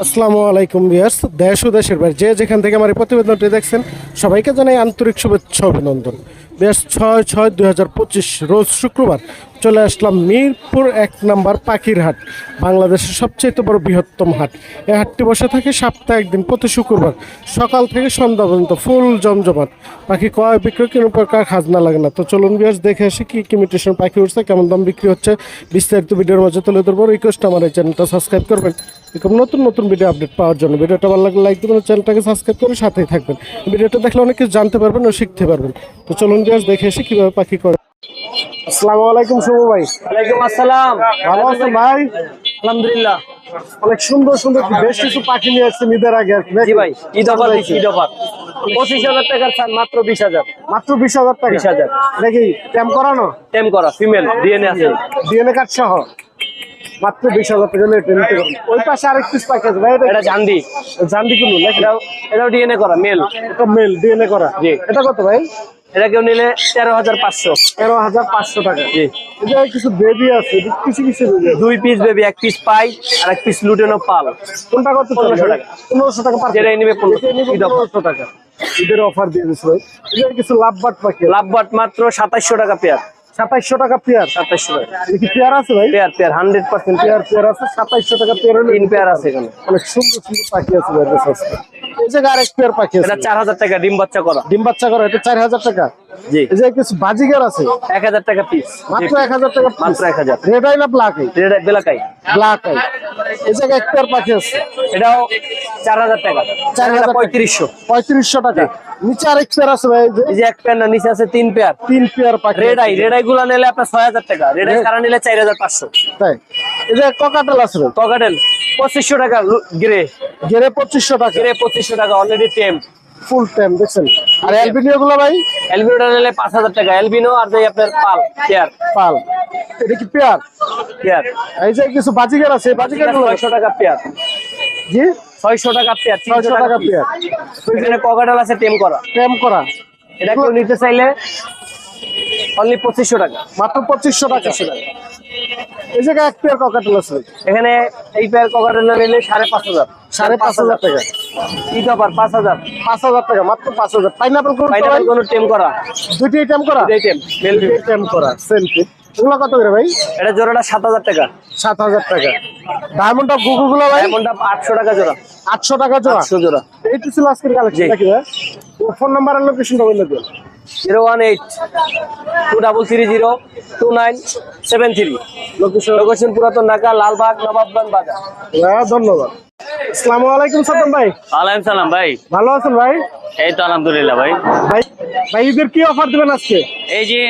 আসসালামু আলাইকুম বিয়ার্স দেশ ও দেশের বাইরে যে যেখান থেকে আমার এই প্রতিবেদনটি দেখছেন, সবাইকে জানাই আন্তরিক শুভেচ্ছা অভিনন্দন। বিয়ার্স ছয় ছয় দুই রোজ শুক্রবার চলে আসলাম মিরপুর এক নম্বর পাখির হাট, বাংলাদেশের সবচেয়ে বড় বৃহত্তম হাট। এই হাটটি বসে থাকে সপ্তাহে একদিন প্রতি শুক্রবার, সকাল থেকে সন্ধ্যা পর্যন্ত ফুল জমজমাট। পাখি কয় বিক্রয় কোনো প্রকার খাজনা লাগে না। তো চলুন বিয়ার্স দেখে আসি কী কী মিউটেশন পাখি উঠছে, কেমন দাম বিক্রি হচ্ছে। বিস্তারিত ভিডিওর মাঝে তুলে ধরবো। রিকোয়েস্ট আমার এই চ্যানেলটা সাবস্ক্রাইব করবেন। এরকম নতুন নতুন ভিডিও আপডেট পাওয়ার জন্য। ভিডিওটা ভালো লাগলে লাইক দেবেন চ্যানেলটাকে সাবস্ক্রাইব করে সাথেই থাকবেন। ভিডিওটা দেখলে অনেক কিছু জানতে পারবেন ও শিখতে পারবেন। তো চলুন বিয়ার্স দেখে এসে কীভাবে পাখি করে। আসসালামু আলাইকুম শুভ ভাই। ওয়ালাইকুম আসসালাম। ভালো আছেন ভাই? আলহামদুলিল্লাহ। অনেক সুন্দর সুন্দর বেশ কিছু পাখি নিয়ে আসছেন ঈদের আগে আর কি ভাই ঈদ অফার ঈদ অফার। পঁচিশ হাজার টাকার ছাড় মাত্র বিশ হাজার। মাত্র বিশ হাজার টাকা? 20,000 নাকি ক্যাম্প করানো? টেম করা ফিমেল ডিএনএ আছে। ডিএনএ কার্ড সহ? মাত্র বিশ হাজার টাকা নিয়ে নিতে পারবেন ওই পাশে আরেক পিস পাখি আছে ভাই এটা জানদি। কোনো নাকি? এটাও এটাও ডিএনএ করা মেল এটা মেল ডিএনএ করা। জি। এটা কত ভাই? এটা কেউ নিলে তেরো হাজার পাঁচশো। তেরো হাজার পাঁচশো টাকা। জি। এটা কিছু বেবি আছে কিছু কিছু দুই পিস বেবি এক পিস পাই আর এক পিস লুটেনো পাল। কোনটা কত 1500 টাকা। পনেরোশো টাকা যেটাই নিবে 1500 যেটাই নিবে ঈদ offer। পনেরোশো টাকা। ঈদের অফার দিয়ে দিচ্ছে ভাই। কিছু লাভ বাট পাখি লাভবাট মাত্র সাতাইশশো টাকা পেয়ার সাতাইশশো টাকা পেয়ার। সাতাইশশো টাকা। পেয়ার আছে ভাই? Pair pair hundred percent pair. Pair আছে সাতাইশশো টাকা পেয়ার তিন পেয়ার আছে এখানে। অনেক সুন্দর সুন্দর পাখি আছে ভাই এই জায়গায় আরেক পেয়ার পাখি আছে। এটা চার হাজার টাকা ডিম বাচ্চা করা। ডিম বাচ্চা করা এটা চার হাজার টাকা। জি। এই যে কিছু বাজিগার আছে? এক হাজার টাকা পিস মাত্র এক হাজার টাকা মাত্র এক হাজার। রেড আই না ব্ল্যাক আই বেলাকাই ব্ল্যাক আই এই জায়গায় এক পাখি আছে। এটাও চার হাজার টাকা। চার হাজার পঁয়ত্রিশশো। পঁয়ত্রিশশো টাকা। নিচে আরেক পেয়ার আছে ভাই এই যে। এক পেয়ার না নিচে আছে তিন পেয়ার তিন পেয়ার পাখি রেড আই রেড আই গুলা নিলে আপনার ছয় হাজার টাকা। রেড আই সারা নিলে চার হাজার পাঁচশো। তাই। এই যে ককাটেল আছে পঁচিশশো টাকা গ্রে গেরে পঁচিশশো টাকা। গ্রে পঁচিশশো টাকা অলরেডি টেম ফুল টাইম দেখছেন? আর এলবিনিও গুলো ভাই? এলবিনোটা নিলে পাঁচ হাজার টাকা এলবিনো আর যে আপনার পাল পেয়ার। পাল। এটা কি পেয়ার? পেয়ার। এই যে কিছু বাজিগার আছে গুলো ছয়শো টাকা পেয়ার। জি? ছয়শো টাকা পেয়ার ছয়শো তিনশো টাকা টাকা পেয়ার। এখানে ককাটেল আছে টেম করা। টেম করা। এটা কেউ নিতে চাইলে অনলি পঁচিশশো টাকা। মাত্র পঁচিশশো টাকা। এই জায়গায় এক পেয়ার ককাটেল আছে। এখানে এই পেয়ার ককাটেল নিলে সাড়ে পাঁচ হাজার। সাড়ে পাঁচ হাজার টাকা। ঈদ অফার পাঁচ হাজার। পাঁচ হাজার টাকা মাত্র পাঁচ হাজার। পাইনাপেল কোন পাইনাপেল কোনো টেম করা। টেম করা? দুইটাই টেম টেম করা সেম ফিট এগুলো কত করে ভাই? এটা জোড়াটা সাত হাজার টাকা। সাত হাজার টাকা। ডায়মন্ড অফ গুগু গুলো ভাই? ডায়মন্ডটা আটশো টাকা জোড়া। আটশো টাকা জোড়া? আটশো জোড়া। এইটি ছিল আজকের কালেকশন জি। নাকি ভাই? ফোন নাম্বার আর লোকেশনটা বলে দিন zero one eight two double three zero two nine seven three location location পুরাতন ঢাকা লালবাগ নবাবগঞ্জ বাজার। হ্যাঁ ধন্যবাদ। আসসালামু আলাইকুম সাদ্দাম ভাই। ওয়ালাইকুম সালাম ভাই। ভালো আছেন ভাই? এই তো আলহামদুলিল্লাহ ভাই। ভাই ভাই ঈদের কি অফার দিবেন আজকে? এই যে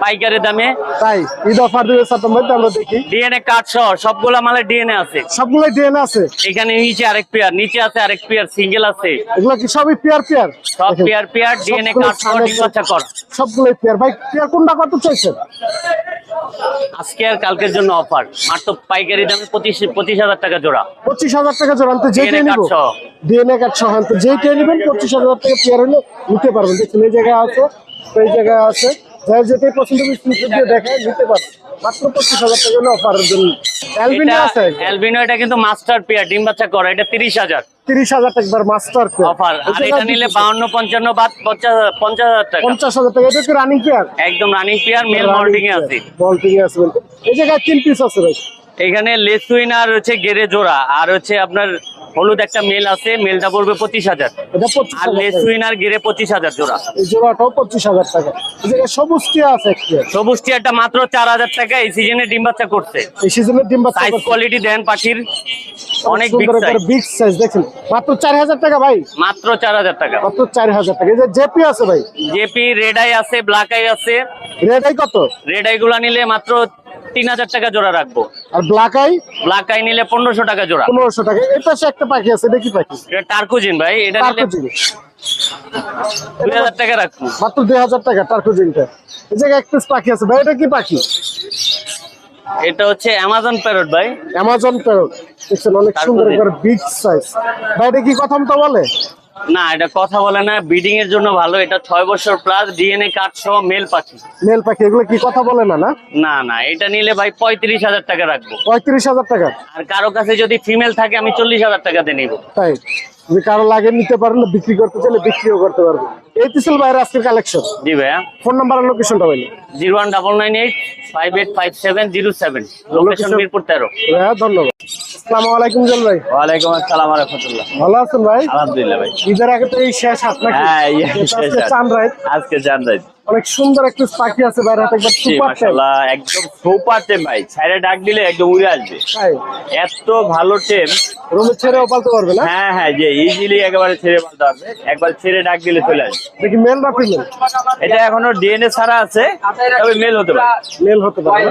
পাইকারি দামে। তাই ঈদ অফার ভাই তো আমরা দেখি। ডিএনএ কার্ড সহ সবগুলা মালের ডিএনএ আছে। সবগুলোই ডিএনএ আছে। এখানে নিচে আরেক পেয়ার নিচে আছে আরেক পেয়ার সিঙ্গেল আছে। এগুলো কি সবই পেয়ার পেয়ার? সব পেয়ার পেয়ার ডিএনএ সবগুলো কার্ড সহ ডিসপাচা করা। পেয়ার। ভাই পেয়ার কোনটা কত চাইছেন? আজকে আর কালকের জন্য অফার। মাত্র পাইকারি দামে পঁচিশ পঁচিশ হাজার টাকা জোড়া। পঁচিশ হাজার টাকা আনতে যেটাই DNA নিব। ডিএনএ কার্ড সহ আনতে যেটাই নিবেন পঁচিশ হাজার টাকা পেয়ার হলে নিতে পারবেন। দেখুন এই জায়গায় আছে তো এই জায়গায় আছে। যাই যেটাই পছন্দ করে স্ক্রিনশট নিতে পারবেন মাত্র পঁচিশ হাজার টাকা হলে অফারের জন্য। অ্যালবিনা আছে অ্যালবিনো এটা কিন্তু মাস্টার পেয়ার ডিম বাচ্চা করা এটা তিরিশ হাজার। তিরিশ মাস্টার অফার আর এটা নিলে বাউন্ন পঞ্চান্ন পঞ্চাশ পঞ্চাশ হাজার টাকা। পঞ্চাশ হাজার টাকা। এটা কি রানিং পেয়ার একদম রানিং পেয়ার মেল মল্টিং এ আছে। মল্টিং এ আছে এই জায়গায় তিন পিস আছে ভাই। এখানে লেসুইন আর হচ্ছে গেরে জোড়া আর হচ্ছে আপনার হলুদ একটা মেল আছে মেলটা পড়বে পঁচিশ হাজার। আর টাকা। লেসুইন পঁচিশ হাজার জোড়া। এই জোড়াটাও পঁচিশ হাজার টাকা। সবুজ টিয়া আছে সবুজ টিয়ারটা মাত্র চার হাজার টাকা এই সিজনে ডিম বাচ্চা করছে। এই সিজনের ডিম বাচ্চা সাইজ কোয়ালিটি দেন পাখির। অনেক বিগ সাইজ বিগ সাইজ দেখেন মাত্র চার হাজার টাকা ভাই। মাত্র চার হাজার টাকা। মাত্র চার হাজার টাকা। এই যে জেপি আছে ভাই। জেপি রেড আই আছে ব্ল্যাক আই আছে। রেড আই কত? রেড আই গুলা নিলে মাত্র তিন হাজার টাকা জোড়া রাখব। আর ব্ল্যাক আই ব্ল্যাক আই নিলে পনেরোশো টাকা জোড়া। পনেরোশো টাকা। এর পাশে একটা পাখি আছে এটা কি পাখি? এটা টার্কুজিন ভাই এটা টার্কুজিন দুই হাজার টাকা রাখব। মাত্র দুই হাজার টাকা টার্কুজিনটা এই জায়গায় এক পিস পাখি আছে ভাই এটা কি পাখি? এটা হচ্ছে অ্যামাজন প্যারট ভাই। অ্যামাজন প্যারট দেখছেন অনেক সুন্দর একবার বিগ সাইজ ভাই এটা কি কথা মতো বলে? না এটা কথা বলে না ব্রিডিং এর জন্য ভালো। এটা ছয় বছর প্লাস ডিএনএ কার্ড সহ মেল পাখি। মেল পাখি এগুলো কি কথা বলে না না? না না এটা নিলে ভাই পঁয়ত্রিশ হাজার টাকা রাখব। পঁয়ত্রিশ হাজার টাকা? আর কারও কাছে যদি ফিমেল থাকে আমি চল্লিশ হাজার টাকাতে নিব। তাই? যদি কারও লাগে নিতে পারেন না বিক্রি করতে চাইলে বিক্রিও করতে পারব। এই তিসেল ভাইয়ের আজকের কালেকশন জি ভাইয়া। ফোন নাম্বার আর লোকেশনটা বলি zero one double nine eight five eight five seven zero seven. Location Mirpur তেরো। হ্যাঁ ধন্যবাদ। আসসালামু আলাইকুম জল ভাই। ওয়ালাইকুম আসসালাম রহমতুল্লাহ। ভালো আছেন ভাই? আলহামদুলিল্লাহ ভাই। ঈদের আগে তো এই শেষ হ্যাঁ আজকে চান রাইট আজকে জান রাত অনেক সুন্দর একটা পাখি আছে বাইরে হাতে একবার সুপার মাশাআল্লাহ একদম সুপার টেম ভাই। ছাইরে ডাক দিলে একদম উড়ে আসবে। এত ভালো টেম। রুমে ছেড়েও পালতে পারবে না? হ্যাঁ হ্যাঁ যে ইজিলি একেবারে ছেড়ে মারতে হবে। একবার ছেড়ে ডাক দিলে চলে আসবে। দেখি মেল না ফিমেল এটা এখনও ডিএনএ ছাড়া আছে তবে মেল হতে পারে। মেল হতে পারে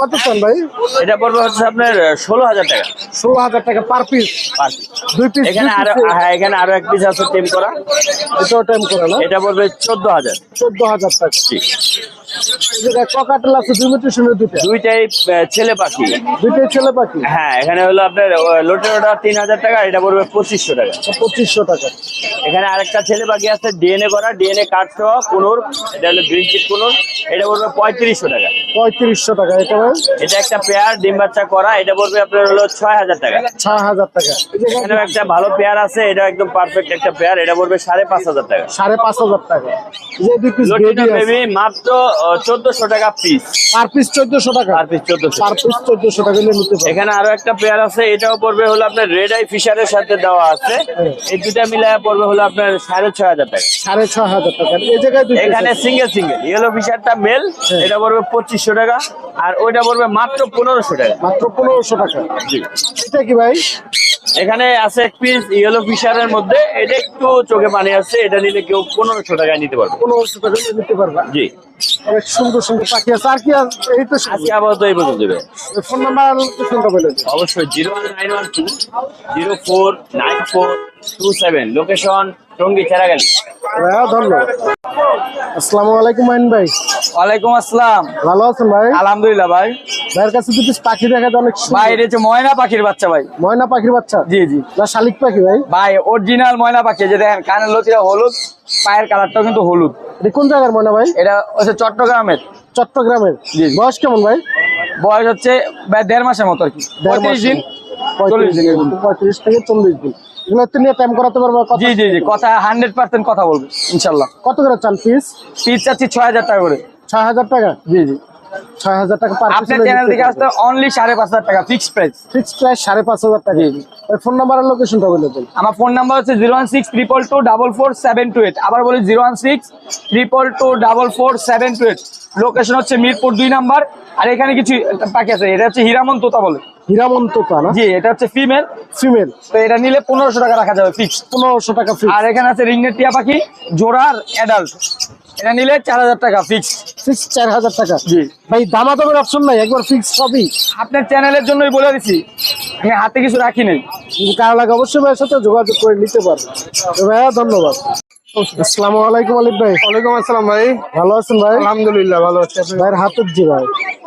কত চান ভাই? এটা পড়বে হচ্ছে আপনার ষোলো হাজার টাকা। ষোলো হাজার টাকা পার পিস piece। দুই পিস এখানে আরও হ্যাঁ এখানে আরও এক পিস আছে টেম করা। এটাও টাইম করে না? এটা পড়বে চোদ্দ হাজার। চোদ্দ হাজার টাকা। ককাটেল আছে দুই মিটার শুনে দুইটা। দুইটাই ছেলে পাখি। দুইটাই ছেলে পাখি? হ্যাঁ এখানে হলো আপনার লোটের ওটা তিন হাজার টাকা এটা পড়বে পঁচিশশো টাকা। পঁচিশশো টাকা। এখানে আরেকটা ছেলে পাখি আছে ডিএনএ করা ডিএনএ কার্ড সহ কোনোর এটা হলো গ্রিন চিট কোনোর এটা পড়বে পঁয়ত্রিশশো টাকা। পঁয়ত্রিশশো টাকা এটা এটা একটা পেয়ার ডিম বাচ্চা করা এটা পড়বে আপনার হলো ছয় হাজার টাকা। ছয় হাজার টাকা। এই এখানেও একটা ভালো পেয়ার আছে এটা একদম পারফেক্ট একটা পেয়ার এটা পড়বে সাড়ে পাঁচ হাজার টাকা। সাড়ে পাঁচ হাজার টাকা। বেবি মাত্র টাকা পিস পার পিস টাকা। পার পিস চোদ্দশো। পার পিস চোদ্দশো টাকা নিতে পারবে এখানে আরও একটা পেয়ার আছে এটাও পড়বে হলো আপনার রেড আই ফিশারের সাথে দেওয়া আছে। এই দুটা মিলায় পড়বে হলো আপনার টাকা। এই জায়গায় এখানে সিঙ্গেল সিঙ্গেল ইয়েলো ফিশারটা মেল এটা পড়বে টাকা। আর ওইটা পড়বে মাত্র পনেরোশো টাকা। মাত্র পনেরোশো টাকা। জি। এটা কি ভাই? এখানে আছে এক পিস ইয়েলো ফিশারের মধ্যে। এটা একটু চোখে পানি আছে এটা নিলে কেউ পনেরোশো টাকায় নিতে পারবে। নিতে পারবে। জি। অনেক সুন্দর সুন্দর পাখি আছে। আর কি এই তো আজকে আপাতত এই পর্যন্ত দেবে। ফোন নাম্বার লোকেশনটা বলে অবশ্যই zero nine one two zero four nine four two seven. Location Tongi Cheragali. ভাইয়া ধন্যবাদ। আসসালামু আলাইকুম মাইন ভাই। ওয়ালাইকুম আসসালাম। ভালো আছেন ভাই? আলহামদুলিল্লাহ ভাই। ভাইয়ের কাছে দুটো পাখি দেখা যায় অনেক। ভাই এটা হচ্ছে ময়না পাখির বাচ্চা ভাই। ময়না পাখির বাচ্চা? জি জি। না শালিক পাখি ভাই? ভাই অরিজিনাল ময়না পাখি যে দেখেন কানের লতিটা হলুদ পায়ের কালারটাও কিন্তু হলুদ। কোন জায়গার ময়না ভাই? এটা হচ্ছে চট্টগ্রামের। চট্টগ্রামের। জি। বয়স কেমন ভাই? বয়স হচ্ছে প্রায় দেড় মাসের মতো আর কি। পঁয়ত্রিশ দিন। পঁয়ত্রিশ থেকে চল্লিশ দিন। এগুলো তো নিয়ে টাইম করাতে পারব জি জি জি। কথা হান্ড্রেড পার্সেন্ট কথা বলব ইনশাল্লাহ। কত করে চান পিস পিস চাচ্ছি ছয় হাজার টাকা করে। ছয় হাজার টাকা? জি জি। ছয় হাজার টাকা পার আপনার চ্যানেল থেকে আসতে অনলি সাড়ে পাঁচ হাজার টাকা প্রাইস ফিক্স প্রাইস সাড়ে পাঁচ হাজার টাকা। ফোন নাম্বার আর লোকেশনটা বলে দিন। আমার ফোন নাম্বার হচ্ছে zero one six triple two double four seven two eight আবার বলি zero one six triple two double four seven two eight location হচ্ছে মিরপুর দুই নাম্বার। আর এখানে কিছু পাখি আছে। এটা হচ্ছে হিরামন তোতা বলে। হীরামন্ত না? জি এটা হচ্ছে ফিমেল ফিমেল তো এটা নিলে পনেরোশো টাকা রাখা যাবে ফিক্সড পনেরোশো টাকা ফিক্স আর এখানে আছে রিংনেট টিয়া পাখি জোড়ার অ্যাডাল্ট এটা নিলে চার হাজার টাকা ফিক্সড ফিক্স চার হাজার টাকা। জি। ভাই দামা দামের অপশন নাই একবার ফিক্স সবই। আপনার চ্যানেলের জন্যই বলে দিছি। আমি হাতে কিছু রাখি নাই। কিন্তু কারও লাগে অবশ্যই ভাইয়ের সাথে যোগাযোগ করে নিতে পারবে ভাইয়া ধন্যবাদ। আসসালামু আলাইকুম আলিফ ভাই। ওয়ালাইকুম আসসালাম ভাই। ভালো আছেন ভাই? আলহামদুলিল্লাহ ভালো আছি। আপনি? ভাইয়ের হাতের জি ভাই।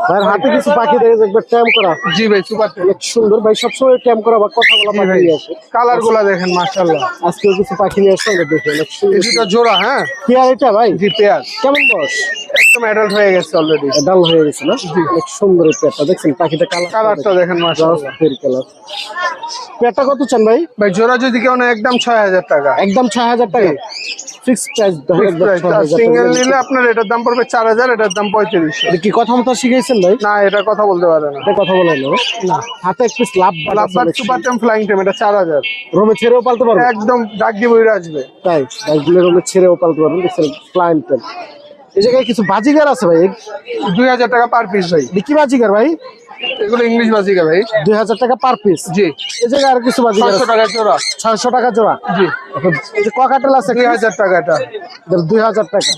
ভাইয়ের হাতে কিছু পাখি দেখে যে একবার ট্যাম করা। জি ভাই সুপার অনেক সুন্দর। ভাই সবসময় ট্যাম করা বা কথা বলা পাখি ভাই আসে কালারগুলা দেখেন মাশাআল্লাহ। আজকেও কিছু পাখি নিয়ে আসছে আমরা দেখি অনেক সুন্দর। এই জোড়া হ্যাঁ? আর এটা ভাই? জি পেয়ার। কেমন বয়স? একদম অ্যাডাল্ট হয়ে গেছে অলরেডি ডাল হয়ে গেছে না? অনেক সুন্দর এই পেয়ারটা। দেখছেন পাখিটা কালার কালারটা দেখেন মাশাআল্লাহ। কালার পেয়ারটা কত চান ভাই? ভাই জোড়া যদি কেউ না একদম ছয় হাজার টাকা। একদম ছয় হাজার টাকা। ফিক্স প্রাইস সিঙ্গেল নিলে আপনার এটার দাম পড়বে চার হাজার এটার দাম পঁয়ত্রিশ কি কথা মতো শিখাইছেন ভাই? না এটা কথা বলতে পারে না। এটা কথা বলেন না। হাতে লাভ লাভবার সুপার টেম ফ্লাইং টেম এটা চার হাজার। রোমে ছেড়েও পালতে পারবেন একদম ডাক দিয়ে বইরে আসবে। তাই রোমে ছেড়েও পালতে পারবেন দেখছেন এই জায়গায় কিছু বাজিগার আছে ভাই? দুই হাজার টাকা পার পিস ভাই। কি বাজিগার ভাই? এগুলো ইংলিশ বাজিকা ভাই দুই হাজার টাকা পার পিস জি। এই জায়গায় আর কিছু বাজিকা ছশো টাকা জোড়া। ছয়শো টাকা জোড়া? জি। এই যে ককাটেল আছে দুই হাজার টাকা এটা। দুই হাজার টাকা।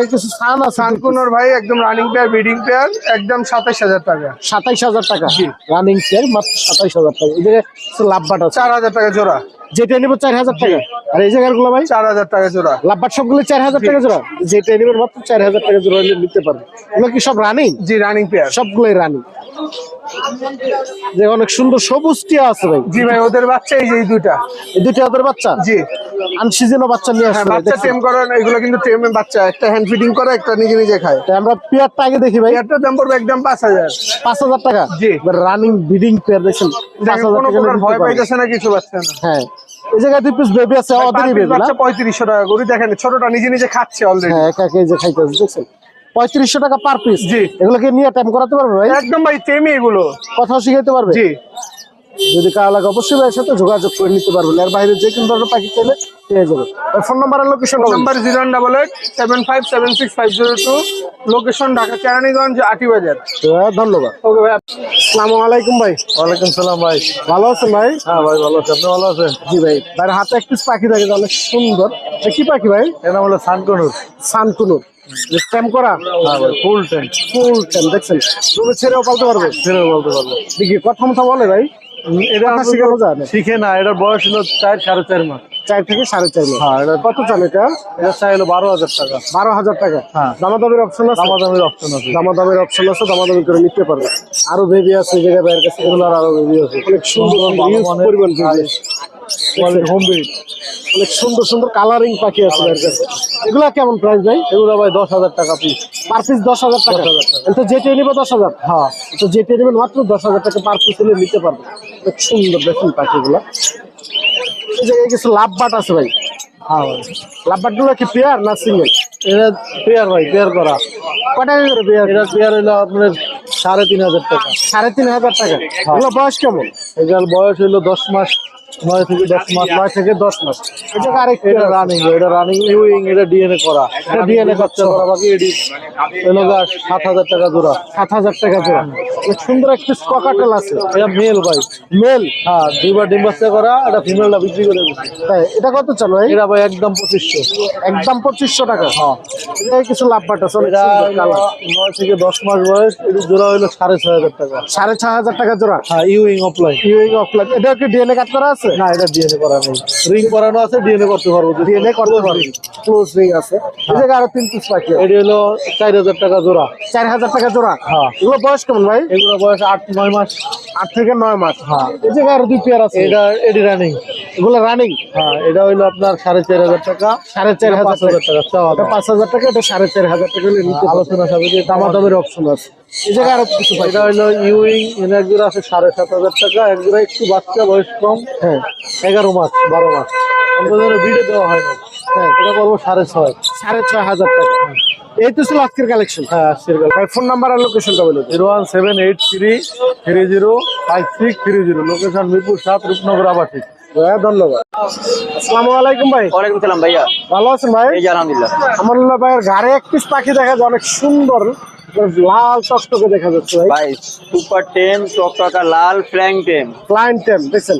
এই কিছু সান আছে? সানকুনোর ভাই একদম রানিং পেয়ার ব্রিডিং পেয়ার একদম সাতাশ হাজার টাকা। সাতাইশ হাজার টাকা? রানিং পেয়ার মাত্র সাতাইশ হাজার টাকা। এই জায়গায় লাভ লাভবাট আছে? চার হাজার টাকা জোড়া। যেটা নিবো চার হাজার টাকা। আর এই জায়গারগুলো ভাই? চার হাজার টাকা জোড়া। লাভবার সবগুলো চার হাজার টাকা জোড়া। যেটা নিবেন মাত্র চার হাজার টাকা জোড়া নিতে পারবেন এগুলো কি সব রানিং জি রানিং পেয়ার সবগুলোই রানিং যে অনেক সুন্দর সবুজ টিয়া আছে ভাই। জি ভাই ওদের বাচ্চা এই যে এই দুইটা। এই দুইটা ওদের বাচ্চা? জি। আনসিজনও বাচ্চা নিয়ে হ্যাঁ আসছে বাচ্চা টেম করেন এগুলো কিন্তু টেমে বাচ্চা। একটা হ্যান্ড ফিডিং করে একটা নিজে নিজে খায়। তো আমরা পেয়ারটা আগে দেখি ভাই। এটার দাম পড়বে একদম পাঁচ হাজার। পাঁচ হাজার টাকা? জি। রানিং ব্রিডিং পেয়ার দেখেন হাজার কোনো টাকা প্রকার ভয় পাইতেছে না কিছু বাচ্চা না। হ্যাঁ। এই জায়গায় দুই পিস বেবি আছে পার বেবি না? বাচ্চা পঁয়ত্রিশশো টাকা করে। দেখেন ছোটটা নিজে নিজে খাচ্ছে অলরেডি হ্যাঁ একা একা যে খাইতেছে দেখছেন? পঁয়ত্রিশশো টাকা পার পিস জি। এগুলোকে নিয়ে টাইম করাতে পারবে ভাই? একদম ভাই টেমি এগুলো। কথাও শিখাইতে পারবে? জি। যদি কারও লাগে অবশ্যই ভাইয়ের সাথে যোগাযোগ করে নিতে পারবেন। এর বাইরে যে কোনো ধরনের পাখি চাইলে পেয়ে যাবে ফোন নাম্বার আর location number zero double eight seven five seven six five zero two location Dhaka Keraniganj Aati Bazar ধন্যবাদ। ওকে ভাই আসসালামু আলাইকুম ভাই। ওয়ালাইকুম সালাম ভাই। ভালো আছেন ভাই? হ্যাঁ ভাই ভালো আছে। আপনি ভালো আছেন? জি ভাই ভাইয়ের হাতে এক পিস পাখি থাকে অনেক সুন্দর। কি পাখি ভাই? এর নাম হলো সানকনুর। সানকুনুর। ট্যাম করা? ফুল টেন ফুল ট্যাম দেখছেন? রুমে ছেড়েও পালতে পারবে? ছেড়ে বলতে পারব। দেখি কথা মতো বলে ভাই। এটা শিখানো না? শিখে না এটার বয়স হলো চার সাড়ে চার মাস। চার থেকে সাড়ে চার মাস। হ্যাঁ এটা কত চান এটা? এটা চাই হলো বারো হাজার টাকা। বারো হাজার টাকা। হ্যাঁ। দামাদামের অপশন আছে? দামাদামির অপশন আছে। দামাদামের অপশন আছে দামাদামি করে নিতে পারবে। আরও বেবি আছে জায়গায় বাইরের কাছে। আরও বেবি আছে। অনেক সুন্দর পরিমাণ হোম অনেক সুন্দর সুন্দর কালারিং পাখি আছে কাছে। এগুলা কেমন প্রাইস ভাই? এগুলো ভাই দশ হাজার টাকা পিস পার পিস দশ হাজার টাকা। তো যেটা নিবে দশ হাজার। হ্যাঁ। তো যেটা নেবেন মাত্র দশ হাজার টাকা পার পিস হলে নিতে পারবে। অনেক সুন্দর দেখুন পাখিগুলো। এই জায়গায় কিছু লাভ বাট আছে ভাই। হ্যাঁ লাভ কি পেয়ার না সিঙ্গেল এটা পেয়ার ভাই পেয়ার করা। পেয়ার এটা পেয়ার হইল আপনার সাড়ে তিন হাজার টাকা। সাড়ে তিন হাজার টাকা। এগুলো বয়স কেমন? বয়স হইল দশ মাস। নয় থেকে দশ মাস নয় থেকে দশ মাস। এটা আরেক এটা রানিং এটা রানিং ইউইং এটা ডিএনএ করা। এটা ডিএনএ বাচ্চা করা বাকি এটি হলো সাত হাজার টাকা জোড়া। সাত হাজার টাকা জোড়া। সুন্দর একটা ককাটেল আছে। এটা মেল ভাই। মেল হ্যাঁ দুইবার ডিম বাচ্চা করা এটা ফিমেলটা বিক্রি করে দিচ্ছি। তাই এটা কত চালু ভাই? এটা ভাই একদম পঁচিশশো। একদম পঁচিশশো টাকা। হ্যাঁ। এটা কিছু লাভ এটা হইল কালার নয় থেকে দশ মাস বয়স এটি জোড়া হইল সাড়ে ছয় হাজার টাকা। সাড়ে ছয় হাজার টাকা জোড়া? হ্যাঁ ইউইং অফলাইন ইউইং অফলাইন এটা কি ডিএনএ কাট করা আছে? না এটা ডিএনএ করা নেই। রিং করানো আছে ডিএনএ করতে পারব। ডিএনএ করতে পারব। ক্লোজ রিং আছে। এই জায়গায় আরও তিন পিস পাখি। এটি হলো চার হাজার টাকা জোড়া। চার হাজার টাকা জোড়া? হ্যাঁ। এগুলো বয়স কেমন ভাই? এগুলো বয়স আট নয় মাস। আট থেকে নয় মাস। হ্যাঁ। এই জায়গায় আরও দুই পেয়ার আছে। এটা এডি রানিং এগুলো রানিং হ্যাঁ এটা হইল আপনার সাড়ে চার হাজার টাকা। সাড়ে চার হাজার টাকা চাওয়া পাঁচ হাজার টাকা এটা সাড়ে চার হাজার টাকা। দামাদামের অপশন আছে। এই জায়গায় আরও কিছু এটা হইল ইউইং এনে এক জোড়া আছে সাড়ে সাত হাজার টাকা। এক জোড়া একটু বাচ্চা বয়স কম। হ্যাঁ। এগারো মাস বারো মাস। আমাদের দেওয়া হয় না। হ্যাঁ। এটা সাড়ে ছয়। সাড়ে ছয় হাজার টাকা। এই তো ছিল আজকের কালেকশন হ্যাঁ ফোন নাম্বার আর লোকেশনটা বলে zero one seven eight three three zero five six three zero. Location Mirpur সাত রূপনগর আবাসী হ্যাঁ ধন্যবাদ। আসসালামু আলাইকুম ভাই। ওয়ালাইকুম সালাম ভাইয়া। ভালো আছেন ভাই? এই যে আলহামদুলিল্লাহ। আমানুল্লাহ ভাইয়ের ঘাড়ে এক পিস পাখি দেখা যায় অনেক সুন্দর লাল টকটকে দেখা যাচ্ছে ভাই। ভাই সুপার টেম টকটকা লাল ফ্ল্যাং টেম। ফ্লাইন টেম দেখছেন?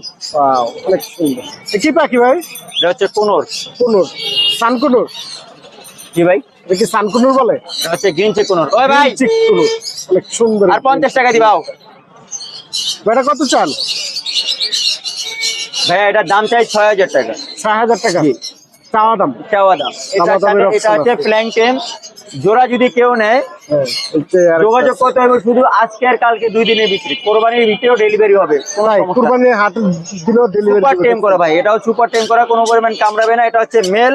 অনেক সুন্দর। কি পাখি ভাই? এটা হচ্ছে কোনোর। কুনুর। সানকুনুর। জি ভাই? এটা কি সানকুনুর বলে? এটা হচ্ছে গ্রিন চেক কোনোর। ওই ভাই! চিক কুনুর। অনেক সুন্দর। আর টাকা দিবাও। এটা কত চান? ভাইয়া এটার দাম চাই ছয় হাজার টাকা। ছয় হাজার টাকা। চাওয়া দাম? চাওয়া দাম। এটা হচ্ছে জোড়া যদি কেউ নেয় হ্যাঁ, যোগাযোগ করতে হবে শুধু আজকে আর কালকে দুই দিনের কোরবানির ভিতরেও ডেলিভারি হবে। সুপার টেম করা ভাই এটাও সুপার টেম করা কোনো পরিমাণ কামড়াবে না। এটা হচ্ছে মেল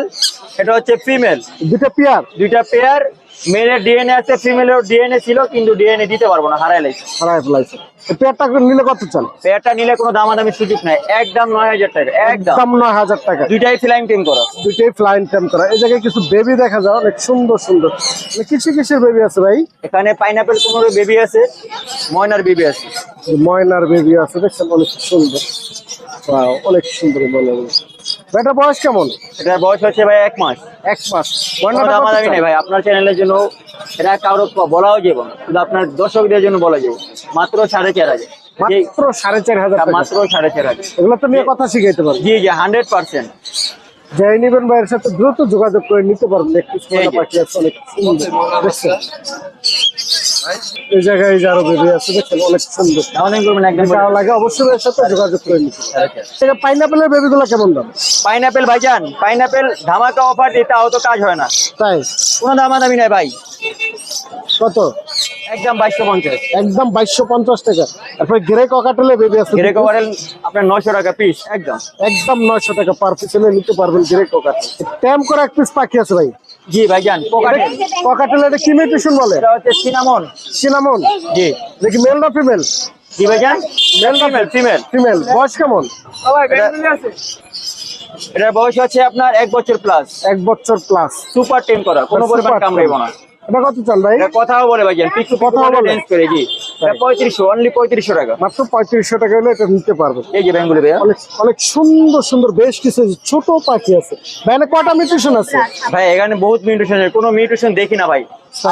এটা হচ্ছে ফিমেল দুটো পেয়ার দুইটা পেয়ার মেলের ডিএনএ আছে ফিমেলের ডিএনএ ছিল কিন্তু ডিএনএ দিতে পারব না হারাই লাগছে হারাই ফেলাইছে। পেয়ারটা নিলে কত চান? পেয়ারটা নিলে কোনো দামাদামি সুযোগ নাই একদম নয় হাজার টাকা একদম। দাম নয় হাজার টাকা। দুইটাই ফ্লাইং টেম করা। দুইটাই ফ্লাইন টেম করা। এই জায়গায় কিছু বেবি দেখা যায় অনেক সুন্দর সুন্দর। মানে কিসে কিসের বেবি আছে ভাই? এখানে পাইনাপেল কোনোর বেবি আছে ময়নার বেবি আছে। ময়নার বেবি আছে দেখছেন অনেক সুন্দর। অনেক সুন্দর ময়না এটা বয়স কেমন? এটার বয়স হচ্ছে ভাই এক মাস। এক মাস। কত দামাদামি নেই ভাই আপনার চ্যানেলের জন্য এটা কারও বলাও যাবে শুধু আপনার দর্শকদের জন্য বলা যাবে। মাত্র সাড়ে চার হাজার। মাত্র সাড়ে চার হাজার মাত্র সাড়ে চার হাজার। এগুলো তো নিয়ে কথা শিখাইতে পারব। জি জি হান্ড্রেড পার্সেন্ট যাই নিবেন ভাইয়ের সাথে দ্রুত যোগাযোগ করে নিতে পারবেন একটু এই যে। আছে অনেক এই জায়গায় এই যে আরও বেবি আছে দেখছেন অনেক সুন্দর। দামাদামি করবেন একদম যদি লাগে অবশ্যই এর সাথে যোগাযোগ করে নিতে পাইনাপেলের বেবিগুলো কেমন দাম? পাইনাপেল ভাইজান পাইনাপেল ধামাকা অফার দিতে তাও তো কাজ হয় না। তাই কোনো দামাদামি নাই ভাই। কত? একদম বাইশশো পঞ্চাশ। একদম বাইশশো পঞ্চাশ টাকা। তারপরে গ্রে ককাটেলের বেবি আছে আপনার নশো টাকা পিস একদম। একদম নয়শো টাকা পার পিস নিতে পারবেন গ্রে ককাট ট্যাম করে এক পিস পাখি আছে ভাই। জি ভাইজান। পোকাটেল ককাটেল এটা কি মিউটেশন বলে? এটা হচ্ছে সিনামন। সিনামন? জি। দেখি মেল না ফিমেল জি ভাইজান। মেল ফিমেল ফিমেল ফিমেল বয়স কেমন? এটার বয়স হচ্ছে আপনার এক বছর প্লাস এক বছর প্লাস সুপার টেন করা কোনো পরিমাণ কামড়াইব না। এটা কত চান ভাই? এটা বলে? চেঞ্জ করে জি এটা পঁয়ত্রিশশো অনলি পঁয়ত্রিশশো টাকা। মাত্র পঁয়ত্রিশশো টাকা হলে এটা নিতে এই যে ব্যাঙ্গুলি অনেক অনেক সুন্দর সুন্দর বেশ কিছু ছোট পাখি আছে। ভাই কটা মিউটেশন আছে? ভাই এখানে বহুত মিউটেশন কোনো মিউটেশন দেখি না ভাই।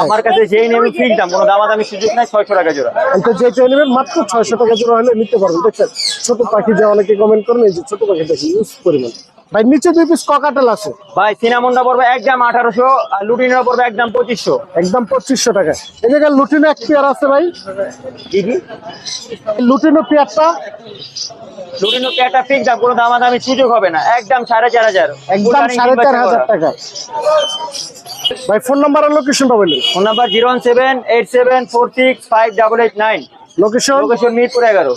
আমার কাছে যেই নেবেন ফিক্স দাম কোনো দামাদামি সুযোগ নাই ছয়শো টাকা জোড়া। তো যেটা নেবেন মাত্র ছয়শো টাকা জোড়া হলে নিতে পারবেন। দেখছেন ছোট পাখি যে অনেকে কমেন্ট করেন এই যে ছোট পাখি দেখি ইউজ পরিমাণ। ভাই নিচে দুই পিস ককাটেল আছে। ভাই সিনামনটা পড়বে একদম আঠারোশো আর লুটিনটা পড়বে একদম পঁচিশশো। একদম পঁচিশশো টাকা। এই জায়গায় লুটিনো এক পেয়ার আছে ভাই। কি কি? লুটিনো পেয়ারটা লুটিনো একটা ফিক্স দাম কোনো দামাদামি সুযোগ হবে না। একদম সাড়ে চার হাজার। একদম সাড়ে চার হাজার টাকা। ভাই ফোন নাম্বার আর লোকেশনটা বললেন phone number zero one seven eight seven four six five double eight nine. Location location Mirpur এগারো।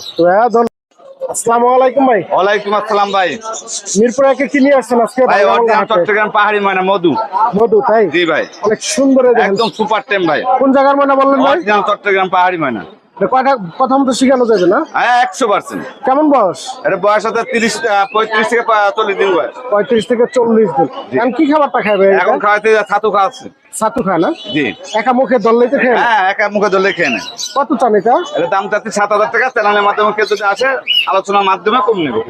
আসসালামু আলাইকুম ভাই। ওয়ালাইকুম আসসালাম ভাই। মিরপুর একে কি নিয়ে আসছেন আজকে? ভাই অরিজিনাল চট্টগ্রাম পাহাড়ি ময়না মধু। মধু তাই? জি ভাই। অনেক সুন্দর একদম সুপার টেম ভাই। কোন জায়গার মনে বললেন ভাই? অরিজিনাল চট্টগ্রাম পাহাড়ি ময়না। কয়টা প্রথম তো শিখানো যাবে না? হ্যাঁ একশো পার্সেন্ট কেমন বয়স? এটা বয়স হচ্ছে তিরিশ পঁয়ত্রিশ থেকে চল্লিশ দিন বয়স। পঁয়ত্রিশ থেকে চল্লিশ দিন। এখন কি খাবারটা খাবে এখন খাওয়াতে ছাতু খাওয়াচ্ছে। ছাতু খায় না? জি। একা মুখে তো খেয়ে হ্যাঁ একা মুখে খেয়ে নেয়। কত চান এটা? এটা দাম চাচ্ছি সাত হাজার টাকা। চ্যানেলের মাধ্যমে কেউ যদি আসে আলোচনার মাধ্যমে কম নেবে।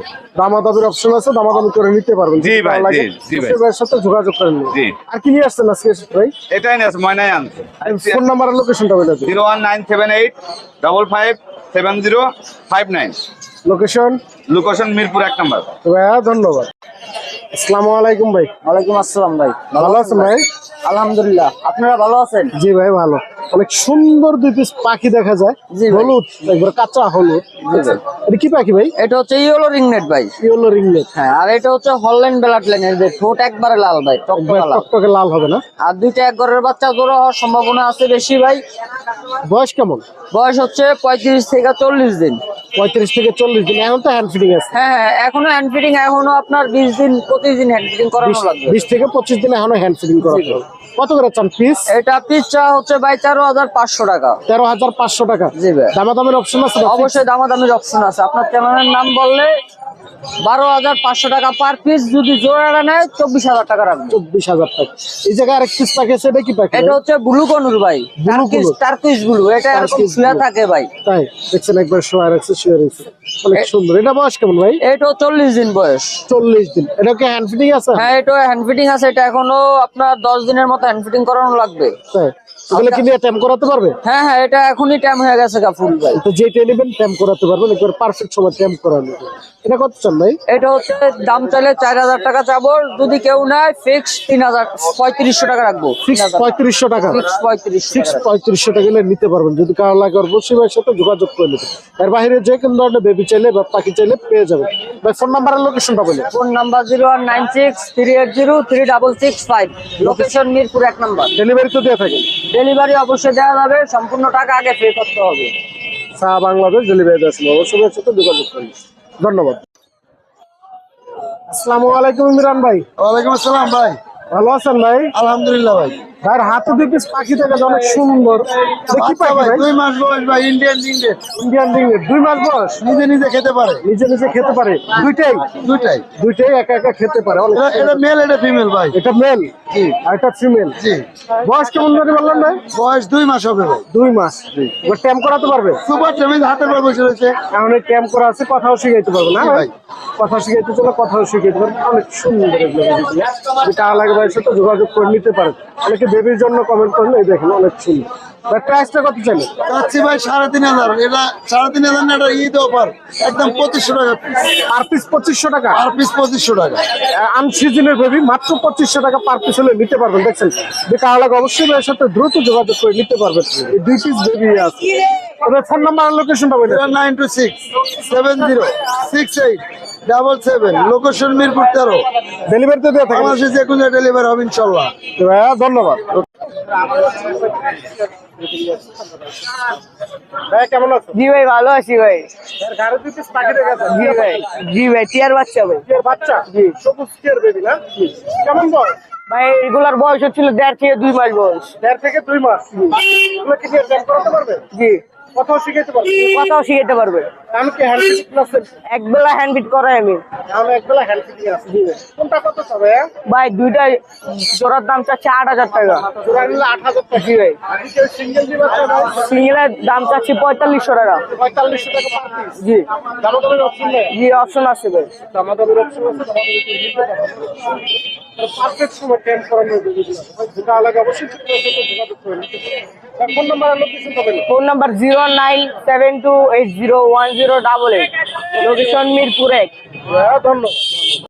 অপশন আছে দামাদামি করে নিতে পারবেন। জি ভাই, জি, জি ভাই। মুর্শিদ ভাইয়ের সাথে যোগাযোগ করেন জি। আর কি নিয়ে আসছেন আজকে ভাই? এটাই নিয়ে ময়নাই আনছে। ফোন নাম্বার আর লোকেশনটা বলে দিন। Zero one nine seven eight double five seven zero five nine. Location location Mirpur এক নম্বর। ভাইয়া ধন্যবাদ। আসসালামু আলাইকুম ভাই। ওয়ালাইকুম আসসালাম ভাই। ভালো আছেন ভাই? আলহামদুলিল্লাহ। আপনারা ভালো আছেন? জি ভাই ভালো। অনেক সুন্দর দুই পিস পাখি দেখা যায়। হলুদ একবার কাঁচা হলুদ। এটা কি পাখি ভাই? এটা হচ্ছে ইয়েলো রিংনেট ভাই। ইয়েলো রিংনেট। হ্যাঁ আর এটা হচ্ছে হল্যান্ড ব্লাড লাইন এর ঠোঁট একবারে লাল ভাই টকটকা লাল। হবে না? আর দুইটা এক ঘরের বাচ্চা জোড়া হওয়ার সম্ভাবনা আছে বেশি ভাই। বয়স কেমন? বয়স হচ্ছে পঁয়ত্রিশ থেকে চল্লিশ দিন। পঁয়ত্রিশ থেকে চল্লিশ দিন। এখন তো হ্যান্ড ফিডিং আছে। হ্যাঁ হ্যাঁ এখনও হ্যান্ড ফিটিং এখনও আপনার বিশ দিন প্রতিদিন হ্যান্ড ফিটিং করানো লাগবে। বিশ থেকে পঁচিশ দিন এখনও হ্যান্ড ফিটিং হবে। কত করে চান পিস এটা পিস চা হচ্ছে ভাই তেরো হাজার পাঁচশো টাকা। তেরো হাজার পাঁচশো টাকা। জি ভাই। দামাদামের অপশন আছে? অবশ্যই দামাদামির অপশন আছে। আপনার চ্যানেলের নাম বললে বারো হাজার পাঁচশো টাকা পার পিস যদি জোড়াটা নেয় চব্বিশ হাজার টাকা রাখবে। চব্বিশ হাজার টাকা। এই জায়গায় আরেক পিস পাখি আছে কি পাখি এটা হচ্ছে ব্লু কনুর ভাই। টার্কিশ ব্লু এটা শুয়ে থাকে ভাই। তাই দেখছেন একবার শোয়া রাখছে শুয়ে অনেক সুন্দর। এটা বয়স কেমন ভাই? চল্লিশ দিন বয়স। চল্লিশ দিন। এটা কি হ্যান্ড ফিডিং আছে? হ্যাঁ এটা হ্যান্ড ফিটিং আছে। এটা এখনও আপনার দশ দিনের মতো হ্যান্ড ফিটিং করানো লাগবে। তাই। এগুলো কি নিয়ে ট্যাম করাতে পারবে? হ্যাঁ হ্যাঁ এটা এখনই টাইম হয়ে গেছে গা ফুল ভাই তো যেটা নেবেন ট্যাম করাতে পারবেন একবার পারফেক্ট সময় ট্যাম করানো এটা কত চান ভাই? এটা হচ্ছে দাম চাইলে চার হাজার টাকা চাবো যদি কেউ নেয় ফিক্স তিন হাজার পঁয়ত্রিশশো টাকা রাখব। পঁয়ত্রিশশো টাকা? ফিক্স পঁয়ত্রিশ ফিক্স পঁয়ত্রিশশো টাকা হলে নিতে পারবেন। যদি কারও লাগে অবশ্যই ভাইয়ের সাথে যোগাযোগ করে নেবেন এর বাইরে যে কোনো ধরনের বেবি চাইলে বা পাখি চাইলে পেয়ে যাবেন। ভাই ফোন নাম্বার আর লোকেশনটা বলে phone number zero one nine six three eight zero three double six five location Mirpur এক নাম্বার। ডেলিভারি তো দিয়ে থাকেন। ডেলিভারি অবশ্যই দেওয়া যাবে সম্পূর্ণ টাকা আগে পে করতে হবে। সা বাংলাদেশ ডেলিভারি দেওয়া সম্ভব। অবশ্যই সাথে যোগাযোগ করুন ধন্যবাদ। আসসালামু আলাইকুম ইমরান ভাই। ওয়ালাইকুম আসসালাম ভাই। ভালো আছেন ভাই? আলহামদুলিল্লাহ ভাই। ভাইয়ের হাতে দুই পিস পাখি দেখা যায় অনেক সুন্দর। কি পাখি দুই মাস বয়স ভাই ইন্ডিয়ান ইন্ডিয়ান ইন্ডিয়ান রিংনেট দুই মাস বয়স? নিজে নিজে খেতে পারে। নিজে নিজে খেতে পারে। দুইটাই? দুইটাই। দুইটাই একা একা খেতে পারে। এটা মেল এটা ফিমেল ভাই। এটা মেল আর এটা ফিমেল জি। বয়স কেমন ধরে ভাই? বয়স দুই মাস হবে ভাই। দুই মাস। এবার ট্যাম করাতে পারবে? সুপার টেমিজ হাতের পর বসে রয়েছে। এখন এই ট্যাম করা আছে কথাও শিখাইতে পারবে না ভাই। কথা শিখাইতে চলে কথাও শিখাইতে পারবে। অনেক সুন্দর লাগে যোগাযোগ করে নিতে পারে অনেকে বেবির জন্য কমেন্ট করলে এই দেখেন অনেক সুন্দর ভাই প্রাইসটা কত চাইলে চাচ্ছি ভাই সাড়ে তিন হাজার। এটা সাড়ে তিন হাজার না এটা ঈদ অফার একদম পঁচিশশো টাকা পার পিস পঁচিশশো টাকা? আর পিস পঁচিশশো টাকা। আনসিজনের বেবি মাত্র পঁচিশশো টাকা পার পিস হলে নিতে পারবেন। দেখছেন যে কারও লাগে অবশ্যই ভাইয়ের সাথে দ্রুত যোগাযোগ করে নিতে পারবেন। দুই পিস বেবি আছে। ফোন নাম্বার আর লোকেশনটা বলে nine two six seven zero six eight double seven location Mirpur তেরো। দেওয়া থাকে। বাংলাদেশে যে কোনো ডেলিভারি হবে ইনশাল্লাহ ভাইয়া ধন্যবাদ। ভাইয়া কেমন আছো? জি ভাই ভালো আছি ভাই। জি ভাই জি ভাই টিয়ার বাচ্চা ভাই। টিয়ার বাচ্চা? জি। সবুজ টিয়ার বেবি না? কেমন বয়স? ভাই এগুলার বয়স হচ্ছিল দেড় থেকে দুই মাস বয়স। দেড় থেকে দুই মাস। এগুলো কি দিয়ে জ্যাম করাতে পারবে? জি। কথাও শিখাইতে পারবে। কথাও শিখাতে পারবে। আমি কি হ্যান্ড ফিটিং এক বেলা হ্যান্ড ফিট করাই আমি। আমি একবেলা হ্যান্ড ফিটিং আছে। কোনটা কত হবে ভাই দুইটা জোড়ার দাম চাচ্ছে আট হাজার টাকা। জোড়া নিলে আট হাজার টাকা ভাই? সিঙ্গেল দিবে সিঙ্গেলের দাম চাচ্ছি পঁয়তাল্লিশশো টাকা। পঁয়তাল্লিশশো টাকা পার পিস জি। দামাদামের অপশন নেই? জি অপশন আছে ভাই। দামাদামের অপশন আছে পারফেক্ট সময় করানো যেটা আলাদা অবশ্যই ঠিক আছে যোগাযোগ করে নিতে ফোন নাম্বার আর লোকেশন পাবেন phone number zero nine seven two eight zero one zero double eight location Mirpur এক। হ্যাঁ ধন্যবাদ।